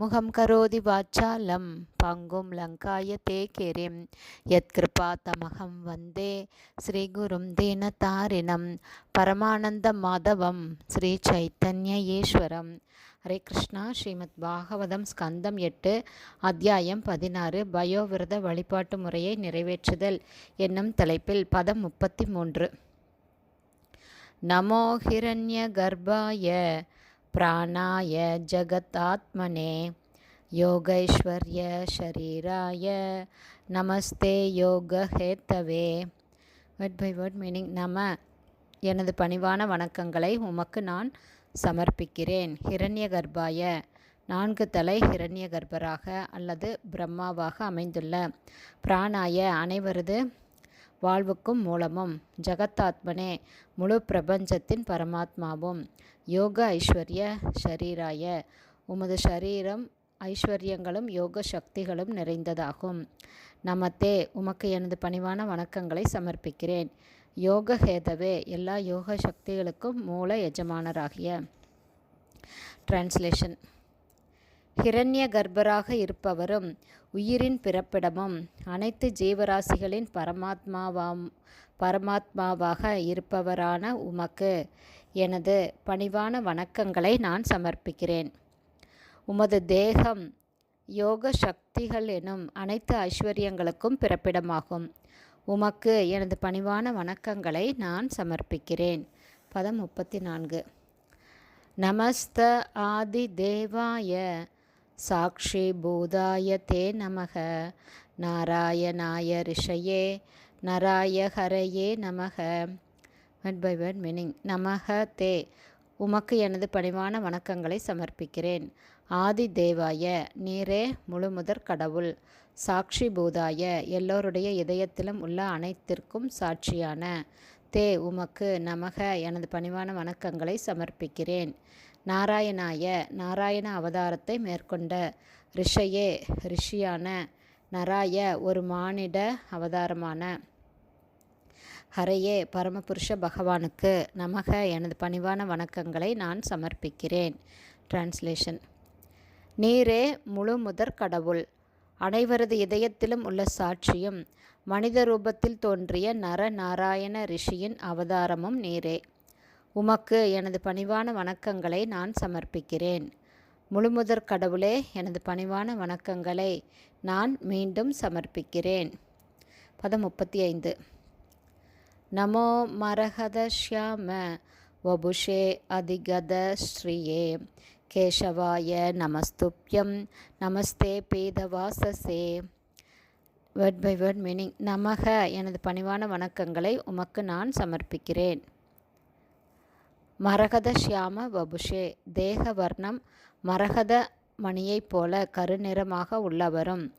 முகம் கரோதி வாச்சாலம் பங்கும் லங்காய தே கெரிம் யத்கிருபா தமகம் வந்தே ஸ்ரீகுரும் தீனதாரிணம் பரமானந்த மாதவம் ஸ்ரீ சைத்தன்ய ஈஸ்வரம். ஹரே கிருஷ்ணா ஸ்ரீமத் பாகவதம் ஸ்கந்தம் எட்டு அத்தியாயம் பதினாறு பயோவிரத வழிபாட்டு முறையை நிறைவேற்றுதல் என்னும் தலைப்பில் பதம் முப்பத்தி மூன்று. நமோ ஹிரண்ய கர்ப்பாய प्राणाय जगतात्मने योगैश्वर्य शरीराय நமஸ்தே யோக ஹேத்தவே வேர்ட் பை வேர்ட் மீனிங் நம எனது பணிவான வணக்கங்களை உமக்கு நான் சமர்ப்பிக்கிறேன் ஹிரண்ய கர்ப்பாய நான்கு தலை ஹிரண்ய கர்ப்பராக அல்லது பிரம்மாவாக அமைந்துள்ள பிராணாய அனைவரது வாழ்வுக்கும் மூலமும். ஜகத்தாத்மனே முழு பிரபஞ்சத்தின் பரமாத்மாவும். யோக ஐஸ்வர்ய ஷரீராய. உமது ஷரீரம் ஐஸ்வர்யங்களும் யோக சக்திகளும் நிறைந்ததாகும். நமத்தே உமக்கு எனது பணிவான வணக்கங்களை சமர்ப்பிக்கிறேன். யோக ஹேதவே எல்லா யோக சக்திகளுக்கும் மூல எஜமானராகிய. டிரான்ஸ்லேஷன் ஹிரண்ய கர்ப்பராக இருப்பவரும் உயிரின் பிறப்பிடமும் அனைத்து ஜீவராசிகளின் பரமாத்மாவாம் பரமாத்மாவாக இருப்பவரான உமக்கு எனது பணிவான வணக்கங்களை நான் சமர்ப்பிக்கிறேன். உமது தேகம் யோக சக்திகள் எனும் அனைத்து ஐஸ்வர்யங்களுக்கும் பிறப்பிடமாகும். உமக்கு எனது பணிவான வணக்கங்களை நான் சமர்ப்பிக்கிறேன். பதம் முப்பத்தி நான்கு. நமஸ்த ஆதி தேவாய சாட்சி பூதாய தே நமக. நாராயணாய ரிஷயே நராய ஹரையே நமக. வேர்ட் பை வேர்ட் மீனிங் நமக தே. உமக்கு எனது பணிவான வணக்கங்களை சமர்ப்பிக்கிறேன். ஆதி தேவாய நீரே முழுமுதற் கடவுள். சாட்சி பூதாய எல்லோருடைய இதயத்திலும் உள்ள அனைத்திற்கும் சாட்சியான தே உமக்கு நமக எனது பணிவான வணக்கங்களை சமர்ப்பிக்கிறேன். நாராயணாய நாராயண அவதாரத்தை மேற்கொண்ட ரிஷயே ரிஷியான நராய ஒரு மானிட அவதாரமான ஹரையே பரமபுருஷ பகவானுக்கு நமக எனது பணிவான வணக்கங்களை நான் சமர்ப்பிக்கிறேன். டிரான்ஸ்லேஷன் நீரே முழு முதற் கடவுள் அனைவரது இதயத்திலும் உள்ள சாட்சியும் மனித ரூபத்தில் தோன்றிய நர நாராயண ரிஷியின் அவதாரமும் நீரே. உமக்கு எனது பணிவான வணக்கங்களை நான் சமர்ப்பிக்கிறேன். முழுமுதற் கடவுளே எனது பணிவான வணக்கங்களை நான் மீண்டும் சமர்ப்பிக்கிறேன். பதம் முப்பத்தி ஐந்து நமோ மரகத ஷியாம வபுஷே அதிகத ஸ்ரீயே. கேசவாய நமஸ்துப்யம் நமஸ்தே பேதவாசசே வேர்ட் பை வேர்ட் மீனிங் நமக எனது பணிவான வணக்கங்களை உமக்கு நான் சமர்ப்பிக்கிறேன். மரகத ஷியாம வபுஷே தேக வர்ணம் மரகத மணியைப் போல கருநிறமாக உள்ளவரும்.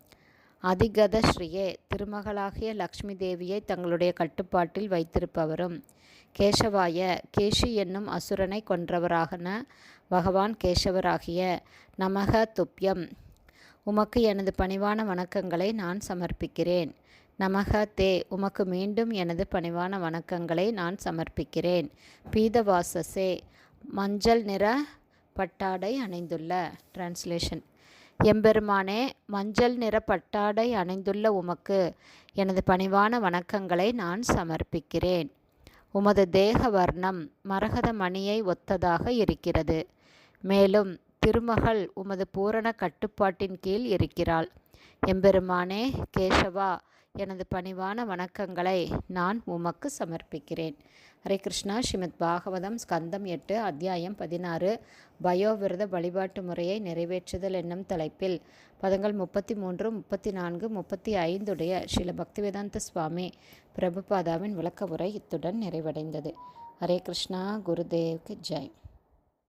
அதிகத ஸ்ரீயே திருமகளாகிய லக்ஷ்மி தேவியை தங்களுடைய கட்டுப்பாட்டில் வைத்திருப்பவரும். கேசவாய கேஷி என்னும் அசுரனை கொன்றவராகன பகவான் கேசவராகிய நமக துப்பியம் உமக்கு எனது பணிவான வணக்கங்களை நான் சமர்ப்பிக்கிறேன். நமக தே உமக்கு மீண்டும் எனது பணிவான வணக்கங்களை நான் சமர்ப்பிக்கிறேன். பீதவாசசே மஞ்சள் நிற பட்டாடை அணிந்துள்ள டிரான்ஸ்லேஷன் எம்பெருமானே மஞ்சள் நிற பட்டாடை அணிந்துள்ள உமக்கு எனது பணிவான வணக்கங்களை நான் சமர்ப்பிக்கிறேன். உமது தேக வர்ணம் மரகத மணியை ஒத்ததாக இருக்கிறது. மேலும் திருமகள் உமது பூரண கட்டுப்பாட்டின் கீழ் இருக்கிறாள். எம்பெருமானே கேசவா எனது பணிவான வணக்கங்களை நான் உமக்கு சமர்ப்பிக்கிறேன். ஹரே கிருஷ்ணா. ஸ்ரீமத் பாகவதம் ஸ்கந்தம் எட்டு அத்தியாயம் பதினாறு. பயோவிரத வழிபாட்டு முறையை நிறைவேற்றுதல் என்னும் தலைப்பில் பதங்கள் முப்பத்தி மூன்று முப்பத்தி நான்கு முப்பத்தி ஐந்துடைய ஸ்ரீல பக்திவேதாந்த சுவாமி பிரபுபாதாவின் விளக்க உரை இத்துடன் நிறைவடைந்தது. ஹரே கிருஷ்ணா. குருதேவ்க்கு ஜெய்.